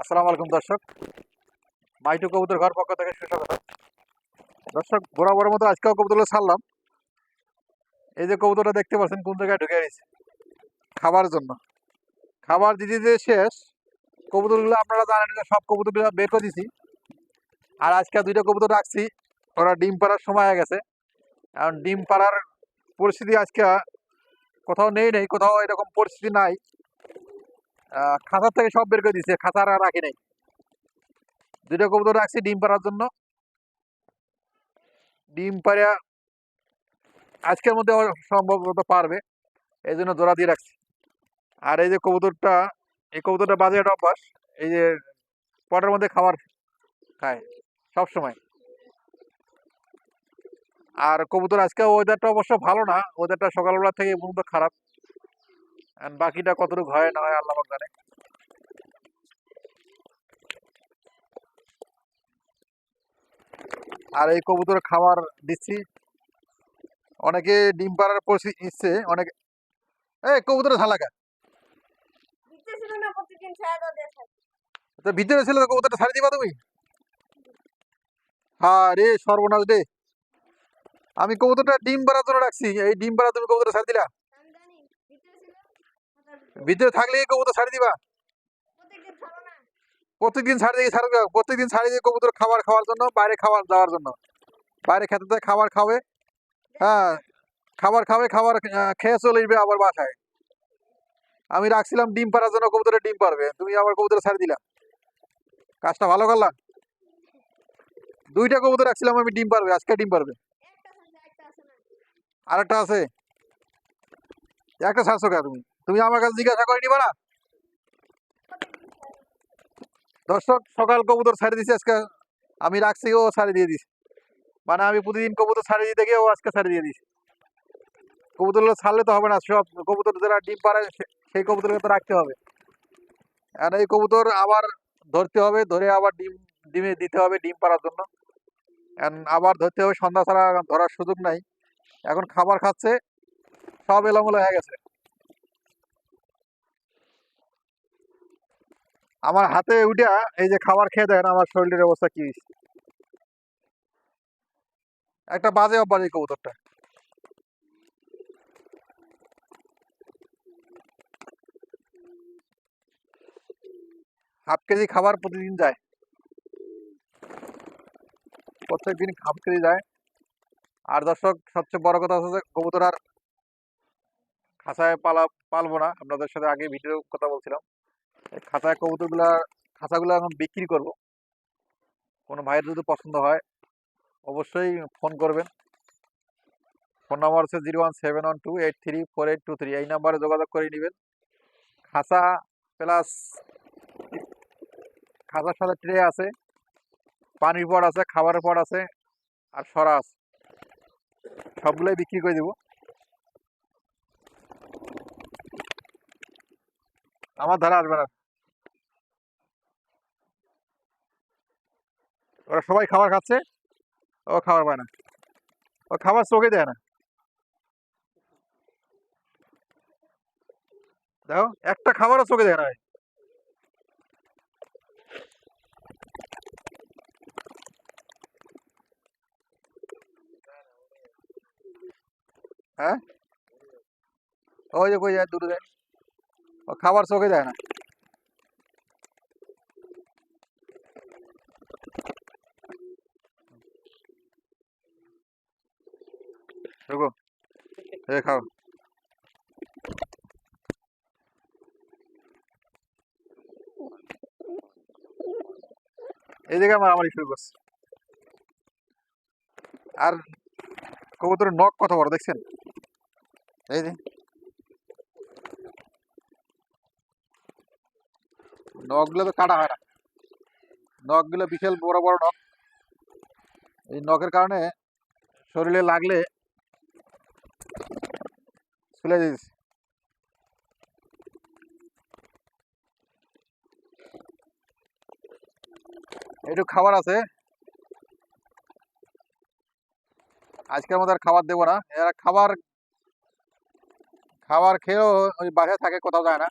আসসালামু আলাইকুম, দর্শক। মাইটু কবুতর ঘর পক্ষ থেকে সুস্বাগত। দর্শক, বরাবর মতো আজকেও কবুতরগুলো ছাড়লাম। এই যে কবুতরটা দেখতে পাচ্ছেন, কোন জায়গায় ঢুকে গেছে? খাবার জন্য। খাবার দিতে দিতে শেষ, কবুতরগুলো আপনারা জানেন যে সব কবুতরগুলো বের করে দিছি। আর আজকে দুইটা কবুতর রাখছি। ওরা ডিম পাড়ার সময় হয়ে গেছে। কারণ ডিম পাড়ার পরিস্থিতি আজকে কোথাও নেই নেই, কোথাও এরকম পরিস্থিতি নাই। খাঁচার থেকে সব বের করে দিছে, খাঁচার আর রাখি নাই। দুইটা কবুতর রাখছি ডিম পাড়ার জন্য। ডিম পাড়া আজকের মধ্যে সম্ভবত পারবে, এই জন্য জোড়া দিয়ে রাখছি। আর এই যে কবুতরটা, এই কবুতরটা বাজে একটা অভ্যাস, এই যে পটের মধ্যে খাবার খায় সব সময় আর কবুতর আজকে ওয়েদারটা অবশ্য ভালো না ওয়েদারটা সকালবেলা থেকে পর্যন্ত খারাপ। আর বাকিটা কতটুকু হয় না হয় আল্লাহ জানে। আর এই কবুতর খাবার দিচ্ছি। অনেকে ডিম পাড়ার পরিস্থিতি ইচ্ছে অনেকে এই কবুতর ঝালাকা তো ভিতরে ছিল কবুতরটা ছাড়ি দিবা তুমি? হ্যাঁ রে সর্বনাশ রে। আমি কবুতরটা ডিম পাড়ার জন্য রাখছি এই ডিম পাড়া তুমি কবুতর ছাড়ি দিলা আমি জানি দিতেছিল আর ভিতরে থাকলে এই কবুতর ছাড়ি দিবা। প্রত্যেকদিন ছাড়ো দিয়ে ছাড়বে প্রত্যেকদিন ছাড়ি দিয়ে কবুতর খাবার খাওয়ার জন্য বাইরে খাবার যাওয়ার জন্য। বাইরে খেতে দেয় খাবার খাবে। হ্যাঁ খাবার খাবে খাবার খেয়ে চলে যাবে আবার বাসায়। আমি রাখছিলাম ডিম পাড়ার জন্য কবুতরে ডিম পারবে তুমি আবার কবুতরে ছাড়ি দিলা। কাজটা ভালো করলাম দুইটা কবুতর রাখছিলাম আমি ডিম পারবে আজকে ডিম পারবে আরেকটা আছে? একটা ছাড়ছো কে তুমি? তুমি আমার কাছে জিজ্ঞাসা করে নিবা না? দর্শক, সকাল কবুতর ছাড়ি দিছে আজকে। আমি রাখছি, ও ছাড়ি দিয়ে দিছে। মানে আমি প্রতিদিন কবুতর ছাড়ি দিতে গিয়ে ও আজকে ছাড়ি দিয়ে দিছে। কবুতরগুলো ছাড়লে তো হবে না, সব কবুতর যারা ডিম সে- সেই কবুতরকে তো রাখতে হবে। আর এই কবুতর আবার ধরতে হবে, ধরে আবার ডিম, ডিমে দিতে হবে ডিম পাড়ার জন্য। আবার ধরতে হবে, সন্ধ্যা ছাড়া ধরার সুযোগ নাই। এখন খাবার খাচ্ছে, সব এলোমেলো হয়ে গেছে। আমার হাতে উঠা এই যে খাবার খেয়ে দেন, আমার শরীরের অবস্থা কি? একটা বাজে অভ্যাস এই কবুতরটা। হাফ কেজি খাবার প্রতিদিন যায়। প্রত্যেক দিন হাফ কেজি যায়। আর দর্শক, সবচেয়ে বড় কথা হচ্ছে কবুতর আর খাঁচায় পালা, পালবো না। আপনাদের সাথে আগে ভিডিও কথা বলছিলাম। খাঁচায় কবুতরগুলা খাঁচাগুলো এখন বিক্রি করব। কোনো ভাইয়ের যদি পছন্দ হয়, অবশ্যই ফোন করবেন। ফোন নাম্বার হচ্ছে zero one seven one two eight three four eight two three. এই নাম্বারে যোগাযোগ করে নেবেন। খাঁচা প্লাস খাঁচার সাথে ট্রে আছে, পানির পট আছে, খাবারের পট আছে, আর সরা আছে। সবগুলোই বিক্রি করে দেবো। আমার ধারা আসবে না। ওরা সবাই খাবার খাচ্ছে, ও খাবার পায় না। ও খাবার চোখে দেয় না। দেখো, একটা খাবারও চোখে দেয় না। হ্যাঁ? ওই যে কই যায় দূরে যায় খাবার চোখে দেয় না খাও এই জায়গায় আমার আমারই শুরু আর কবুতরের নখ কত বড় দেখছেন এই যে নখগুলো তো কাটা হয় না। নখগুলো বিশাল বড় বড় নখ। এই নখের কারণে শরীরে লাগলে চলে দিস একটু খাবার আছে। আজকের মতো আর খাবার দেবো না। এরা খাবার খাবার খেয়েও ওই বাসায় থাকে, কোথাও যায় না।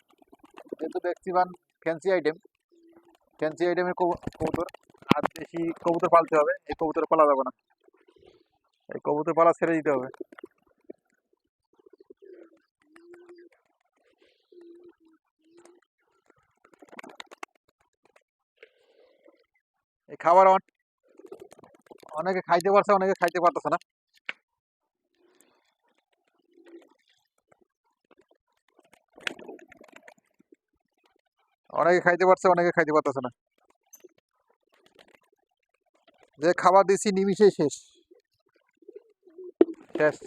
যেহেতু ম্যাক্সিমাম ফ্যান্সি আইটেম ফ্যান্সি আইটেমের কবুতর, আর দেশি কবুতর পালতে হবে। এই কবুতর পালা যাবে না। এই কবুতর পালা ছেড়ে দিতে হবে। এই খাবার অন- অনেকে খাইতে পারছে, অনেকে খাইতে পারতেছে না। অনেকে খাইতে পারছে, অনেকে খাইতে পারতেছে না। যে খাবার দিছি নিমিশেই শেষ। শেষ।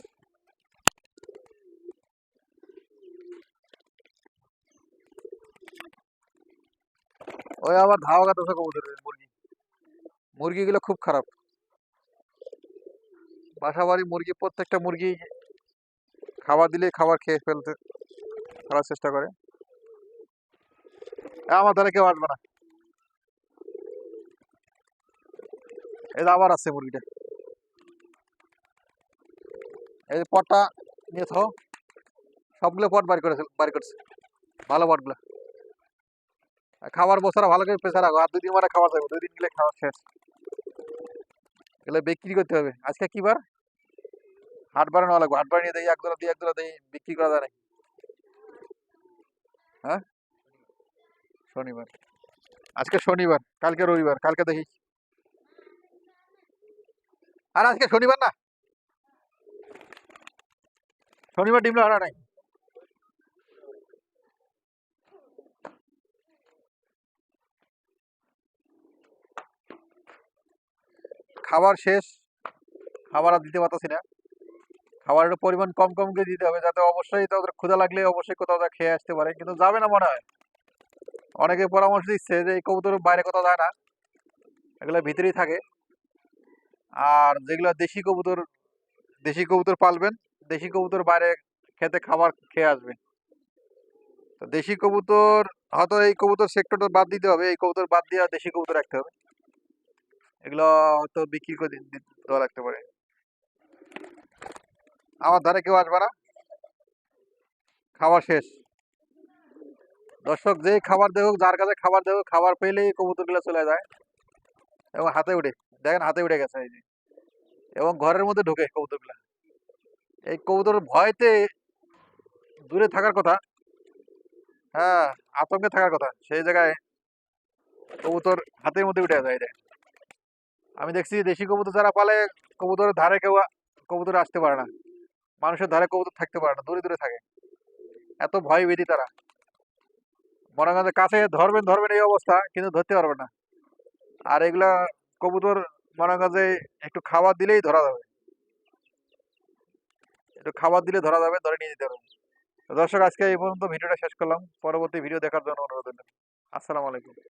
ওই আবার ধাওয়া কবুতরের মুরগি। মুরগিগুলো খুব খারাপ। বাসা বাড়ি মুরগি, প্রত্যেকটা মুরগি খাবার দিলে খাবার খেয়ে ফেলতে, ফেলার চেষ্টা করে। আমার দ্বারা কেউ আসবে না। এই আবার আছে মুরগিটা। এই যে পটটা নিয়ে থাও সবগুলো পট বাড়ি করেছে বাড়ি করছে। ভালো পটগুলো। খাবার বসারা ভালো করে প্রেসার রাখো। আর দুই দিন মানে খাবার যাবে, দুই দিন গেলে খাওয়া শেষ। এগুলো বিক্রি করতে হবে। আজকে কি বার? হাট নেওয়া লাগবে। হাট বারে নিয়ে দেই, এক দোলা দিই এক দোলা দিই, বিক্রি করা যায় হ্যাঁ? শনিবার। আজকে শনিবার, কালকে রবিবার, কালকে দেখি। আর আজকে শনিবার না? শনিবার ডিমলা হারা নাই? খাবার শেষ, খাবার আর দিতে পারতেছি না। খাবারের পরিমাণ কম কম করে দিতে হবে, যাতে অবশ্যই তাদের ক্ষুধা লাগলে অবশ্যই কোথাও খেয়ে আসতে পারে, কিন্তু যাবে না মনে হয়। অনেকে পরামর্শ দিচ্ছে যে, এই কবুতর বাইরে কোথাও যায় না। এগুলো ভিতরেই থাকে। আর যেগুলো দেশি কবুতর দেশি কবুতর পালবেন, দেশি কবুতর বাইরে খেতে খাবার খেয়ে আসবে তো দেশি কবুতর, হয়তো এই কবুতর সেক্টরটা বাদ দিতে হবে, এই কবুতর বাদ দিয়ে দেশি কবুতর রাখতে হবে। এগুলো হয়তো বিক্রি করে দেওয়া লাগতে পারে। আমার ধারে কেউ আসবে না। খাবার শেষ। দর্শক, যেই খাবার দেবো যার কাছে খাবার দেবো খাবার পেলেই কবুতরগুলো চলে যায় এবং হাতে উঠে, দেখেন হাতে উঠে গেছে, এই যে। এবং ঘরের মধ্যে ঢোকে কবুতরগুলা। এই কবুতর ভয়তে দূরে থাকার কথা হ্যাঁ আতঙ্কে থাকার কথা, সেই জায়গায় কবুতর হাতের মধ্যে উঠে যায় দেখ আমি দেখছি দেশি কবুতর যারা পালে, কবুতরের ধারে কেউ কবুতর আসতে পারে না। মানুষের ধারে কবুতর থাকতে পারে না, দূরে দূরে থাকে। এত ভয় বেদি তারা। মনে করেন কাছে ধরবেন ধরবেন এই অবস্থা, কিন্তু ধরতে পারবে না। আর এগুলা কবুতর মনে করেন যে একটু খাবার দিলেই ধরা যাবে। একটু খাবার দিলে ধরা যাবে, ধরে নিয়ে যেতে পারবে দর্শক, আজকে এই পর্যন্ত ভিডিওটা শেষ করলাম। পরবর্তী ভিডিও দেখার জন্য অনুরোধ। আসসালামু আলাইকুম।